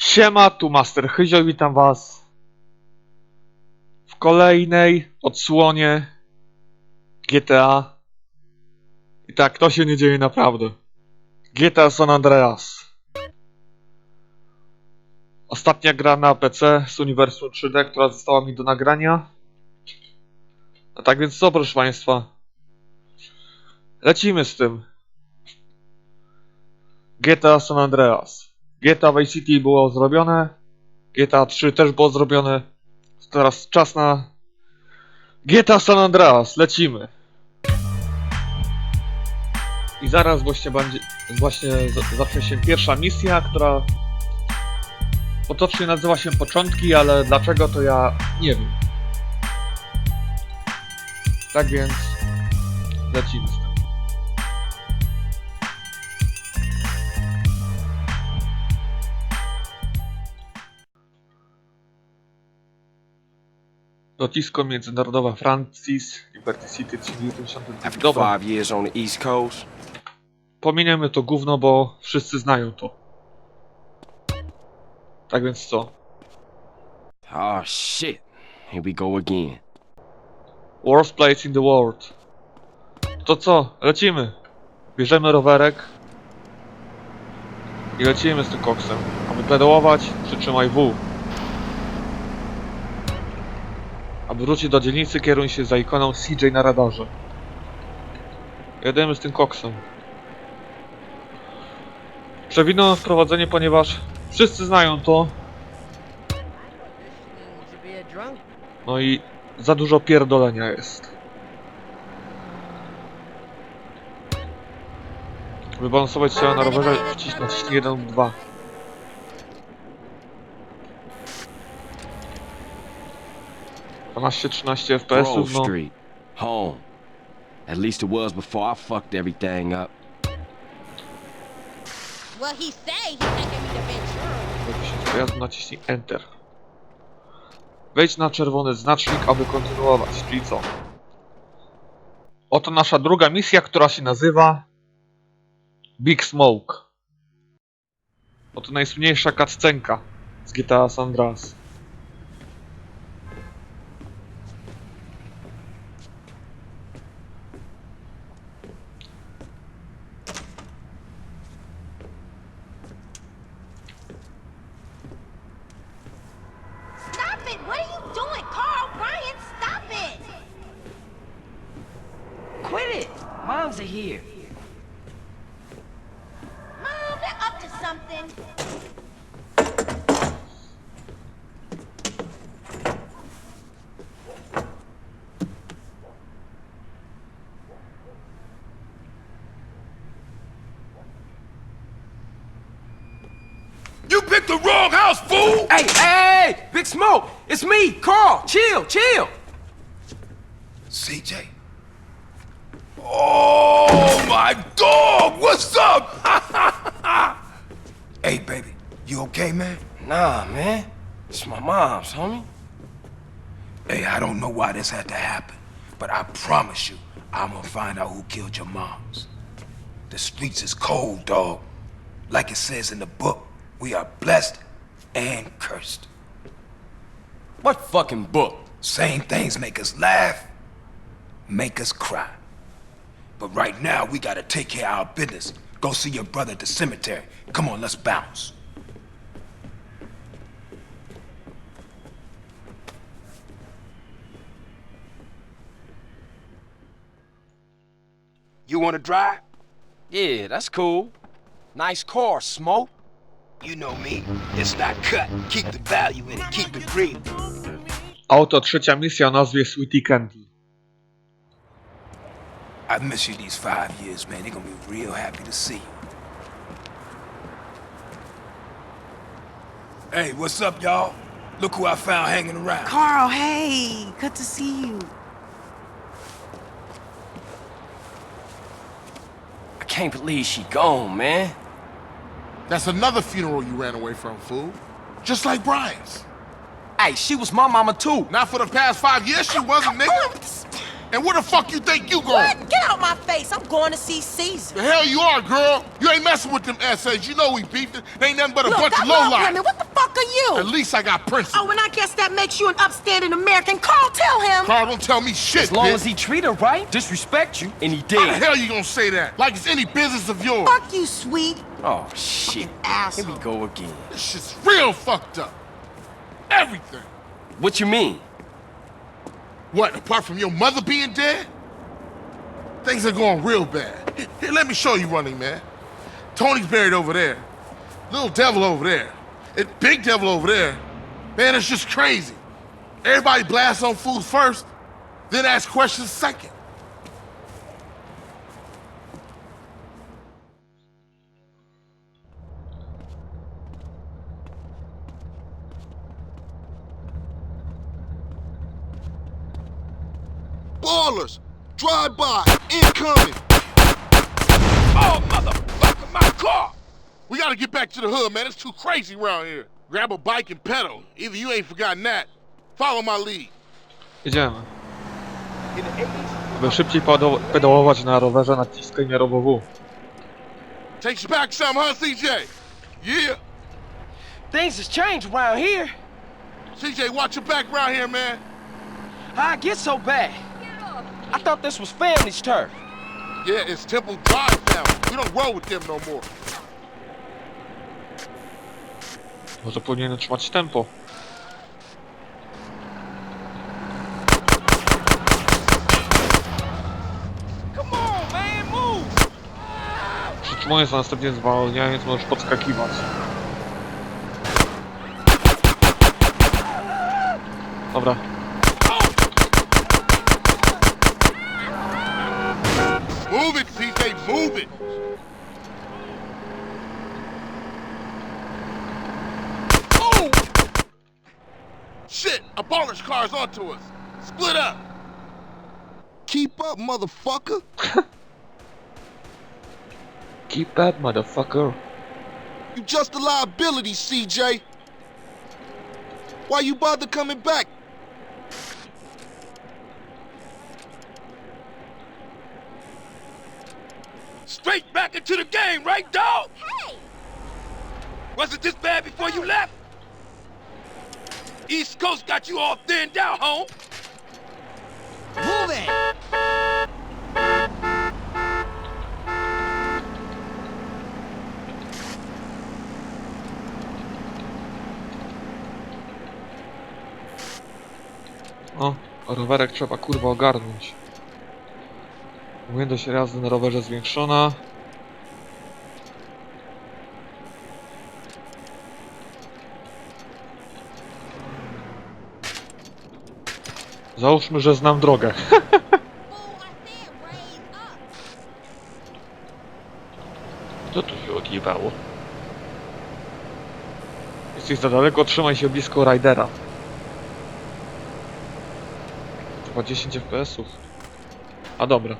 Siema, tu Master Hyzio, witam was w kolejnej odsłonie GTA. I tak, to się nie dzieje naprawdę. GTA San Andreas. Ostatnia gra na PC z Uniwersum 3D, która została mi do nagrania. A tak więc co, proszę państwa? Lecimy z tym. GTA San Andreas. GTA Vice City było zrobione. GTA 3 też było zrobione. Teraz czas na GTA San Andreas. Lecimy. I zaraz właśnie będzie właśnie zacznie się pierwsza misja, która potocznie nazywa się Początki, ale dlaczego to ja nie wiem. Tak więc lecimy Lotnisko międzynarodowe Francis, Liberty City 392. After Dobra, five years on the East Coast, pominiemy to gówno, bo wszyscy znają to. Tak więc co? oh shit, here we go again. Worst place in the world. To co? Lecimy. Bierzemy rowerek. I lecimy z tym koksem. Aby pedałować, przytrzymaj W. Aby wrócić do dzielnicy, kieruj się za ikoną CJ na radarze. Jedziemy z tym koksem. Przewinąłem wprowadzenie, ponieważ wszyscy znają to. No i za dużo pierdolenia jest. Wybalansować trzeba na rowerze, naciśnij 1 lub 2. Dwanaście, 13 Grove FPS-ów, no. Street, home. At least it was before I fucked everything up. Well, he say he taking me to Ventura. Pojazdu, naciśnij Enter. Wejdź na czerwony znacznik, aby kontynuować, czyli co? Oto nasza druga misja, która się nazywa Big Smoke. Oto najsłynniejsza cutscenka z GTA San Andreas. Moms are here. Mom, they're up to something. You picked the wrong house, fool! Hey, hey, hey! Big Smoke! It's me, Carl! Chill, chill! CJ. Oh my dog! What's up? hey, baby, you okay, man? Nah, man. It's my mom's, homie. Hey, I don't know why this had to happen, but I promise you, I'm gonna find out who killed your moms. The streets is cold, dog. Like it says in the book, we are blessed and cursed. What fucking book? Same things make us laugh, make us cry. But right now, we gotta take care of our business. Go see your brother at the cemetery. Come on, let's bounce. You wanna drive? Yeah, that's cool. Nice car, Smoke. You know me. It's not cut. Keep the value in it. Keep it real. A oto trzecia misja o nazwie Sweetie Candy. I've missed you these five years, man. They're gonna be real happy to see you. Hey, what's up, y'all? Look who I found hanging around. Carl, hey, good to see you. I can't believe she gone, man. That's another funeral you ran away from, fool. Just like Brian's. Hey, she was my mama too. Not for the past five years, she wasn't, nigga. And where the fuck you think you going? What? Get out my face. I'm going to see Caesar. The hell you are, girl. You ain't messing with them essays. You know we beefing. They ain't nothing but a Look, bunch I of love lowlife. women. What the fuck fuck are At least I got principles. Oh, and I guess that makes you an upstanding American. Carl, tell him. Carl, don't tell me shit, As long bitch. as he treat her right, disrespect you, and he did. How the did. hell you gonna say that? Like it's any business of yours. Fuck you, sweet. Oh, shit. Here Asshole. we go again. This shit's real fucked up. Everything. What you mean? What, apart from your mother being dead? Things are going real bad. Here, here, let me show you running, man. Tony's buried over there. Little devil over there. And big devil over there. Man, it's just crazy. Everybody blasts on fools first, then ask questions second. Ballers! Drive by! Incoming! Oh, motherfucker, my car! We gotta get back to the hood, man. It's too crazy around here. Grab a bike and pedal. Either you ain't forgotten that. Follow my lead. Jedziemy. Aby szybciej pedo- pedałować na rowerze naciskaj miarowo W. Takes you back some, huh, CJ? Yeah. Things has changed around here. CJ, watch your back around here, man. I get so bad? I thought this was family's turf. Yeah, it's Temple Drive family. We don't roll with them no more. Może powinienem trzymać tempo. Come on, man, move. Przytrzymując, a następnie zwalniając, możesz podskakiwać. Dobra. Shit, a baller's car's onto us. Split up. Keep up, motherfucker! Keep that, motherfucker. You just a liability, CJ! Why you bother coming back? Straight back into the game, right, dog? Hey! Was it this bad before you left? East Coast got you all thinned out, home. Move it. O, rowerek trzeba kurwa ogarnąć. Umiejętność jazdy na rowerze zwiększona. Załóżmy, że znam drogę. Co tu się odjebało? Jesteś za daleko, trzymaj się blisko Ridera. Chyba 10 FPS-ów. A dobra.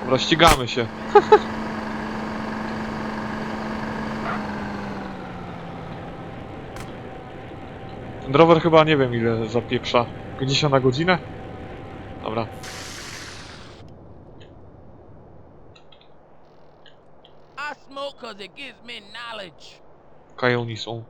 Dobra, ścigamy się. Ten rower chyba nie wiem ile zapieprza. 50 na godzinę? Dobra. I smoke cause it gives me knowledge. Kajoni są.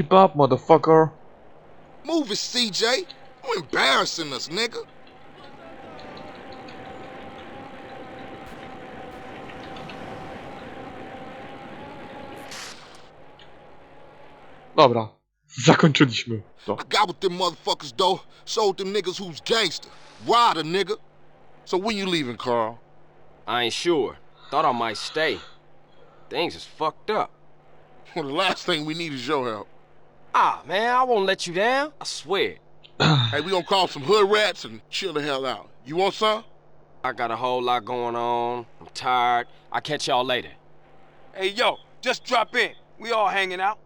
Keep up, motherfucker. Move it, CJ! You embarrassing us, nigga! Dobra. Zakończyliśmy to. I got with them motherfuckers, though. Sold them niggas who's gangster. Rider, nigga. So when you leaving, Carl? I ain't sure. Thought I might stay. Things is fucked up. Well, the last thing we need is your help. Ah, man, I won't let you down. I swear. Hey, we gonna call some hood rats and chill the hell out. You want some? I got a whole lot going on. I'm tired. I'll catch y'all later. Hey, yo, just drop in. We all hanging out.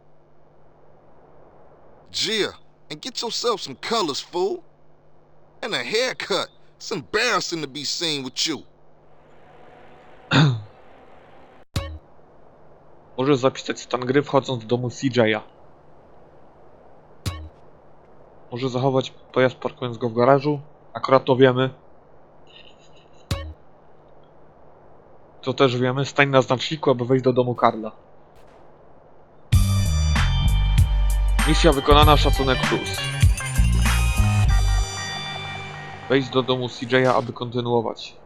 Gia, and get yourself some colors, fool. And a haircut. It's embarrassing to be seen with you. Możesz zapisać stan gry wchodząc do domu CJ'a. Może zachować pojazd parkując go w garażu. Akurat to wiemy. To też wiemy. Stań na znaczniku, aby wejść do domu Karla. Misja wykonana, szacunek plus. Wejść do domu CJ'a, aby kontynuować.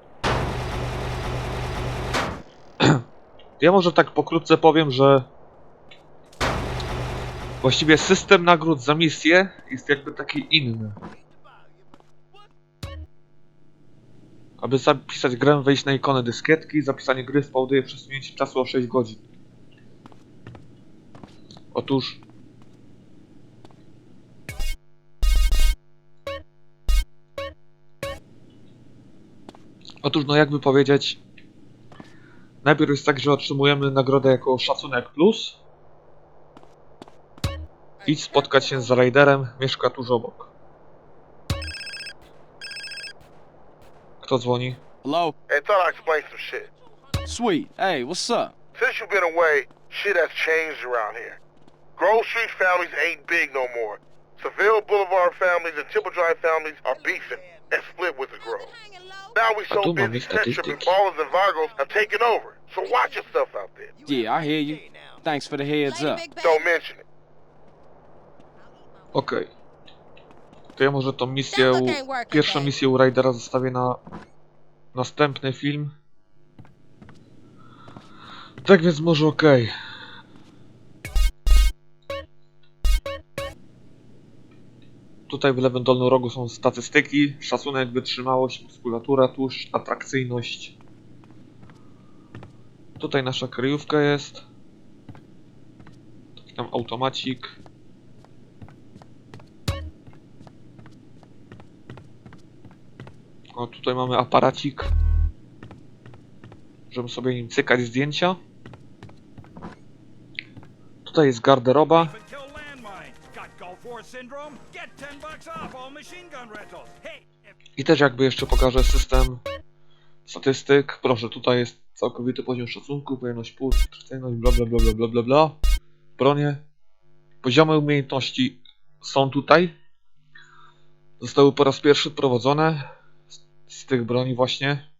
Ja może tak pokrótce powiem, że właściwie system nagród za misję jest jakby taki inny. Aby zapisać grę, wejść na ikonę dyskietki, zapisanie gry spowoduje przesunięcie czasu o 6 godzin. Otóż Otóż, no jakby powiedzieć, Najpierw jest tak, że otrzymujemy nagrodę jako szacunek plus. Idź spotkać się z Raiderem, mieszka tuż obok. Kto dzwoni? Hello? Hey, thought I'd explain some shit. Sweet. Hey, what's up? Since you've been away, shit has changed around here. Grove Street families ain't big no more. Seville Boulevard families and Temple Drive families are beefing and split with the Grove. Now we so tu mamy busy set tripping statystyki. ballers and Vagos have taken over. So watch yourself out there. Yeah, I hear you. Thanks for the heads up. Don't mention it. Okej. To ja może tą misję, u... pierwszą misję u Raidera zostawię na następny film. Tak więc może okej. Tutaj w lewym dolnym rogu są statystyki, szacunek, wytrzymałość, muskulatura, tłuszcz, atrakcyjność. Tutaj nasza kryjówka jest. Taki tam automacik. O, tutaj mamy aparacik. Żeby sobie nim cykać zdjęcia. Tutaj jest garderoba. Kill landmine. Got Gulf War syndrome? Get 10 bucks off all machine gun rentals. Hey, if I też jakby jeszcze pokażę system statystyk. Proszę, tutaj jest całkowity poziom szacunku, pojemność atrakcyjność, bla bla bla bla bla bla bla. Bronie. Poziomy umiejętności są tutaj. Zostały po raz pierwszy wprowadzone z, tych broni właśnie.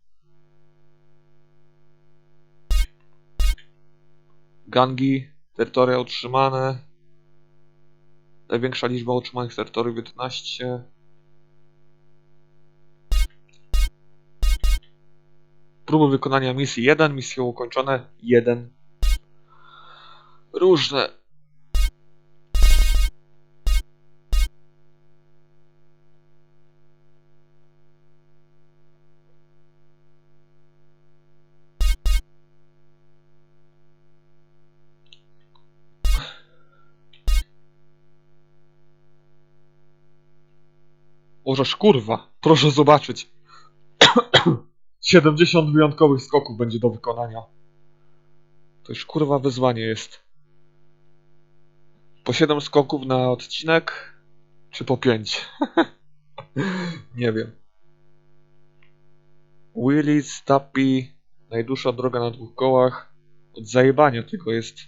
Gangi, terytoria utrzymane. Największa liczba utrzymanych terytoriów 11. Próby wykonania misji 1, misje ukończone 1. Różne. Możesz kurwa, proszę zobaczyć. 70 wyjątkowych skoków będzie do wykonania. To już kurwa wyzwanie jest. Po 7 skoków na odcinek, czy po 5? Nie wiem. Willis, Tappy, najdłuższa droga na dwóch kołach. Od zajebania tylko jest.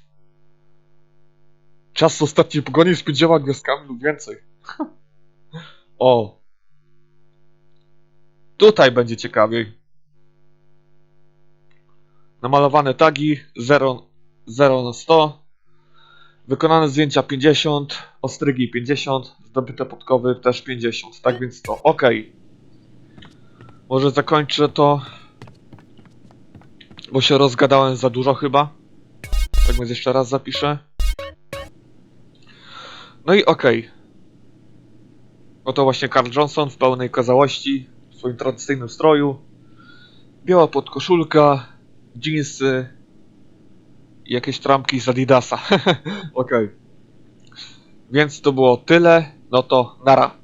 Czas ostatniej pogoni spędziła gwiazdkami lub więcej. o. Tutaj będzie ciekawiej. Namalowane tagi 0, 0 na 100. Wykonane zdjęcia 50, ostrygi 50, zdobyte podkowy też 50. Tak więc to ok. Może zakończę to, bo się rozgadałem za dużo chyba. Tak więc jeszcze raz zapiszę. No i ok. Oto właśnie Carl Johnson w pełnej okazałości, w swoim tradycyjnym stroju. Biała podkoszulka, jeansy i jakieś trampki z Adidasa. Okej. Więc to było tyle. No to nara.